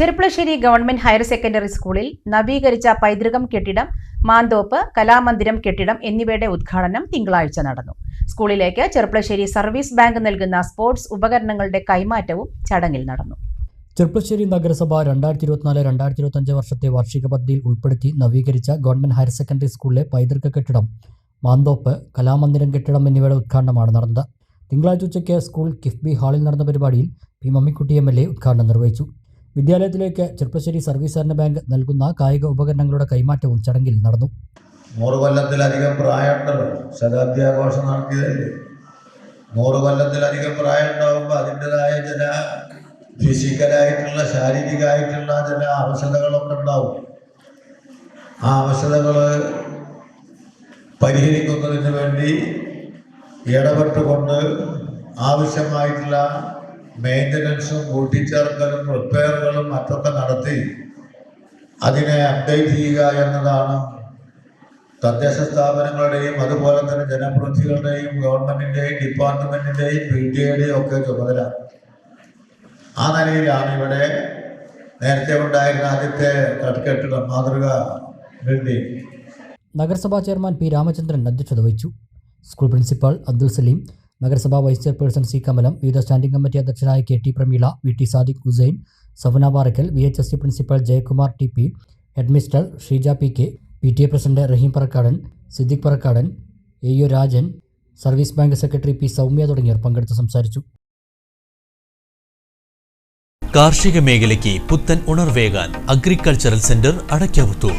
Cherpulassery government higher secondary സ്കൂളിൽ നവീകരിച്ച പൈതൃകം കെട്ടിടം മാന്തോപ്പ് കലാമന്ദിരം കെട്ടിടം എന്നിവയുടെ ഉദ്ഘാടനം തിങ്കളാഴ്ച നടന്നു. സ്കൂളിലേക്ക് ചെറുപ്പളശ്ശേരി സർവീസ് ബാങ്ക് നൽകുന്ന സ്പോർട്സ് ഉപകരണങ്ങളുടെ കൈമാറ്റവും ചടങ്ങിൽ നടന്നു. ചെറുപ്പശ്ശേരി നഗരസഭ രണ്ടായിരത്തി ഇരുപത്തിനാല് രണ്ടായിരത്തി ഇരുപത്തഞ്ച് വർഷത്തെ വാർഷിക പദ്ധതിയിൽ ഉൾപ്പെടുത്തി നവീകരിച്ച ഗവൺമെന്റ് ഹയർ സെക്കൻഡറി സ്കൂളിലെ പൈതൃക കെട്ടിടം മാന്തോപ്പ് കലാമന്ദിരം കെട്ടിടം എന്നിവയുടെ ഉദ്ഘാടനമാണ് നടന്നത്. തിങ്കളാഴ്ച ഉച്ചയ്ക്ക് സ്കൂൾ കിഫ്ബി ഹാളിൽ നടന്ന പരിപാടിയിൽ P Mammikutty M L A ഉദ്ഘാടനം നിർവഹിച്ചു. വിദ്യാലയത്തിലേക്ക് ചെറുപ്പശ്ശേരി സർവീസ് സഹകരണ ബാങ്ക് നൽകുന്ന കായിക ഉപകരണങ്ങളുടെ കൈമാറ്റവും ചടങ്ങിൽ നടന്നു. നൂറ് കൊല്ലത്തിലധികം പ്രായമുണ്ടല്ലോ. ശതാബ്ദിയാഘോഷം നടത്തിയതല്ലേ? നൂറ് കൊല്ലത്തിലധികം പ്രായം ഉണ്ടാകുമ്പോൾ അതിന്റെതായ ചില ഫിസിക്കലായിട്ടുള്ള ശാരീരികമായിട്ടുള്ള ചില അവശതകളൊക്കെ ഉണ്ടാവും. ആ അവശതകൾ പരിഹരിക്കുന്നതിന് വേണ്ടി ഇടപെട്ടുകൊണ്ട് ആവശ്യമായിട്ടുള്ള മെയിന്റനൻസും കൂട്ടിച്ചേർക്കലും റിപ്പയറുകളും മറ്റൊക്കെ നടത്തി അതിനെ അപ്ഡേറ്റ് ചെയ്യുക എന്നതാണ് തദ്ദേശ സ്ഥാപനങ്ങളുടെയും അതുപോലെ തന്നെ ജനപ്രതിനിധികളുടെയും ഗവൺമെന്റിന്റെയും ഡിപ്പാർട്ട്മെന്റിന്റെയും പി ടി എയുടെയും ഒക്കെ ചുമതല. ആ നിലയിലാണ് ഇവിടെ നേരത്തെ ഉണ്ടായിരുന്ന ആദ്യത്തെ കെട്ടിടം മാതൃക ബിൽഡിംഗ് നഗരസഭാ ചെയർമാൻ പി രാമചന്ദ്രൻ അധ്യക്ഷത വഹിച്ചു. സ്കൂൾ പ്രിൻസിപ്പാൾ അബ്ദുൽ സലീം നഗരസഭാ വൈസ് ചെയർപേഴ്സൺ സി കമലം വിവിധ സ്റ്റാൻഡിംഗ് കമ്മിറ്റി അധ്യക്ഷനായ K T Prameela V T Sadiq Hussain Safana Parakkal V H S C principal Jayakumar T P headmistress Sheeja P K P T A president Raheem Parakkadan Siddique Parakkadan A U Rajan service bank secretary P Soumya തുടങ്ങിയവർ പങ്കെടുത്ത് സംസാരിച്ചു. കാർഷിക മേഖലയ്ക്ക് പുത്തൻ ഉണർവേകാൻ agricultural centre അടയ്ക്കാവുത്തൂർ